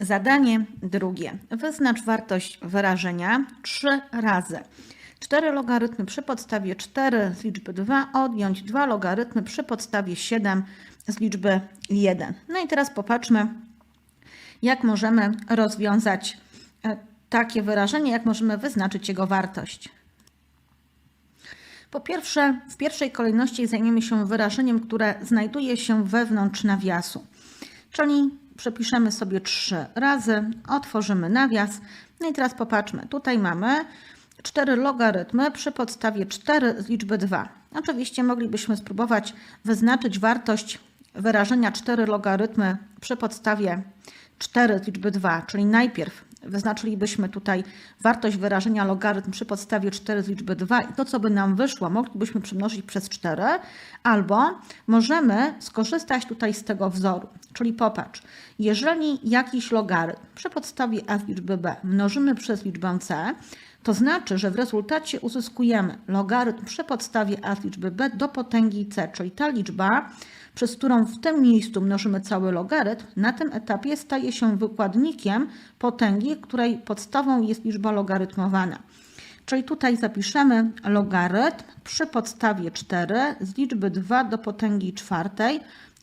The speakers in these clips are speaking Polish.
Zadanie drugie. Wyznacz wartość wyrażenia 3 razy. 4 logarytmy przy podstawie 4 z liczby 2 odjąć 2 logarytmy przy podstawie 7 z liczby 1. No i teraz popatrzmy, jak możemy rozwiązać e, takie wyrażenie, jak możemy wyznaczyć jego wartość. Po pierwsze, w pierwszej kolejności zajmiemy się wyrażeniem, które znajduje się wewnątrz nawiasu. Czyli przepiszemy sobie trzy razy, otworzymy nawias. No i teraz popatrzmy. Tutaj mamy 4 logarytmy przy podstawie 4 z liczby 2. Oczywiście moglibyśmy spróbować wyznaczyć wartość wyrażenia 4 logarytmy przy podstawie 4 z liczby 2, czyli najpierw wyznaczylibyśmy tutaj wartość wyrażenia logarytm przy podstawie 4 z liczby 2 i to, co by nam wyszło, moglibyśmy przemnożyć przez 4, albo możemy skorzystać tutaj z tego wzoru. Czyli popatrz, jeżeli jakiś logarytm przy podstawie z liczby b mnożymy przez liczbę c, to znaczy, że w rezultacie uzyskujemy logarytm przy podstawie a z liczby b do potęgi c, czyli ta liczba, przez którą w tym miejscu mnożymy cały logarytm, na tym etapie staje się wykładnikiem potęgi, której podstawą jest liczba logarytmowana. Czyli tutaj zapiszemy logarytm przy podstawie 4 z liczby 2 do potęgi czwartej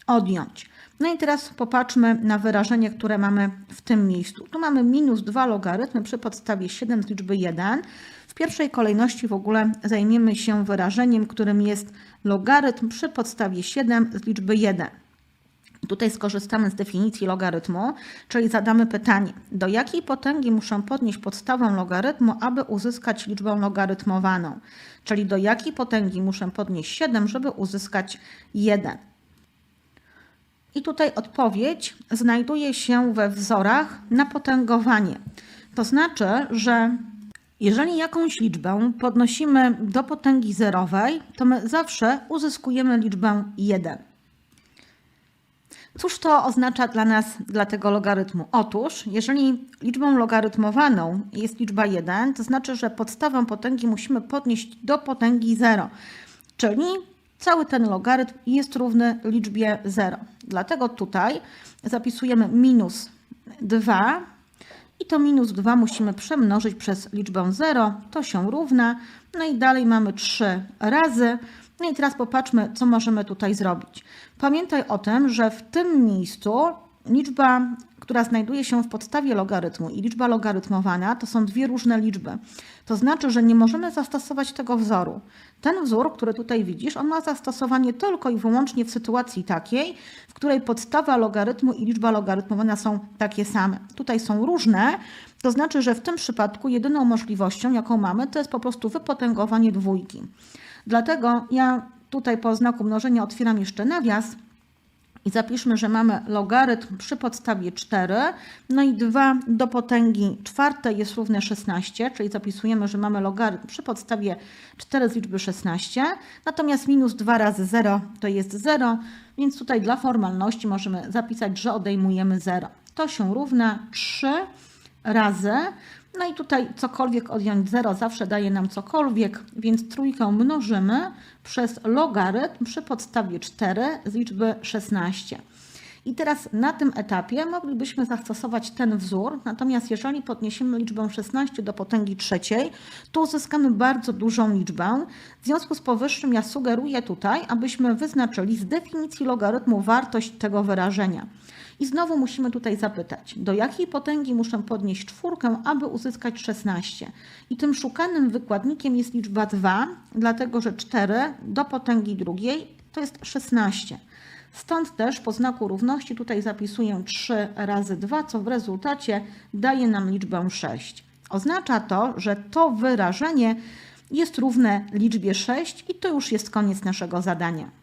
odjąć. No i teraz popatrzmy na wyrażenie, które mamy w tym miejscu. Tu mamy minus 2 logarytmy przy podstawie 7 z liczby 1. W pierwszej kolejności w ogóle zajmiemy się wyrażeniem, którym jest logarytm przy podstawie 7 z liczby 1. Tutaj skorzystamy z definicji logarytmu, czyli zadamy pytanie, do jakiej potęgi muszę podnieść podstawę logarytmu, aby uzyskać liczbę logarytmowaną? Czyli do jakiej potęgi muszę podnieść 7, żeby uzyskać 1? I tutaj odpowiedź znajduje się we wzorach na potęgowanie. To znaczy, że jeżeli jakąś liczbę podnosimy do potęgi zerowej, to my zawsze uzyskujemy liczbę 1. Cóż to oznacza dla nas, dla tego logarytmu? Otóż, jeżeli liczbą logarytmowaną jest liczba 1, to znaczy, że podstawę potęgi musimy podnieść do potęgi 0, czyli cały ten logarytm jest równy liczbie 0. Dlatego tutaj zapisujemy minus 2 i to minus 2 musimy przemnożyć przez liczbę 0, to się równa. No i dalej mamy 3 razy. No i teraz popatrzmy, co możemy tutaj zrobić. Pamiętaj o tym, że w tym miejscu liczba, która znajduje się w podstawie logarytmu i liczba logarytmowana to są dwie różne liczby. To znaczy, że nie możemy zastosować tego wzoru. Ten wzór, który tutaj widzisz, on ma zastosowanie tylko i wyłącznie w sytuacji takiej, w której podstawa logarytmu i liczba logarytmowana są takie same. Tutaj są różne, to znaczy, że w tym przypadku jedyną możliwością, jaką mamy, to jest po prostu wypotęgowanie dwójki. Dlatego ja tutaj po znaku mnożenia otwieram jeszcze nawias i zapiszmy, że mamy logarytm przy podstawie 4, no i 2 do potęgi czwartej jest równe 16, czyli zapisujemy, że mamy logarytm przy podstawie 4 z liczby 16, natomiast minus 2 razy 0 to jest 0, więc tutaj dla formalności możemy zapisać, że odejmujemy 0. To się równa 3 razy, no i tutaj cokolwiek odjąć 0 zawsze daje nam cokolwiek, więc trójkę mnożymy przez logarytm przy podstawie 4 z liczby 16. I teraz na tym etapie moglibyśmy zastosować ten wzór, natomiast jeżeli podniesiemy liczbę 16 do potęgi trzeciej, to uzyskamy bardzo dużą liczbę. W związku z powyższym ja sugeruję tutaj, abyśmy wyznaczyli z definicji logarytmu wartość tego wyrażenia. I znowu musimy tutaj zapytać, do jakiej potęgi muszę podnieść czwórkę, aby uzyskać 16. I tym szukanym wykładnikiem jest liczba 2, dlatego że 4 do potęgi drugiej to jest 16. Stąd też po znaku równości tutaj zapisuję 3 razy 2, co w rezultacie daje nam liczbę 6. Oznacza to, że to wyrażenie jest równe liczbie 6 i to już jest koniec naszego zadania.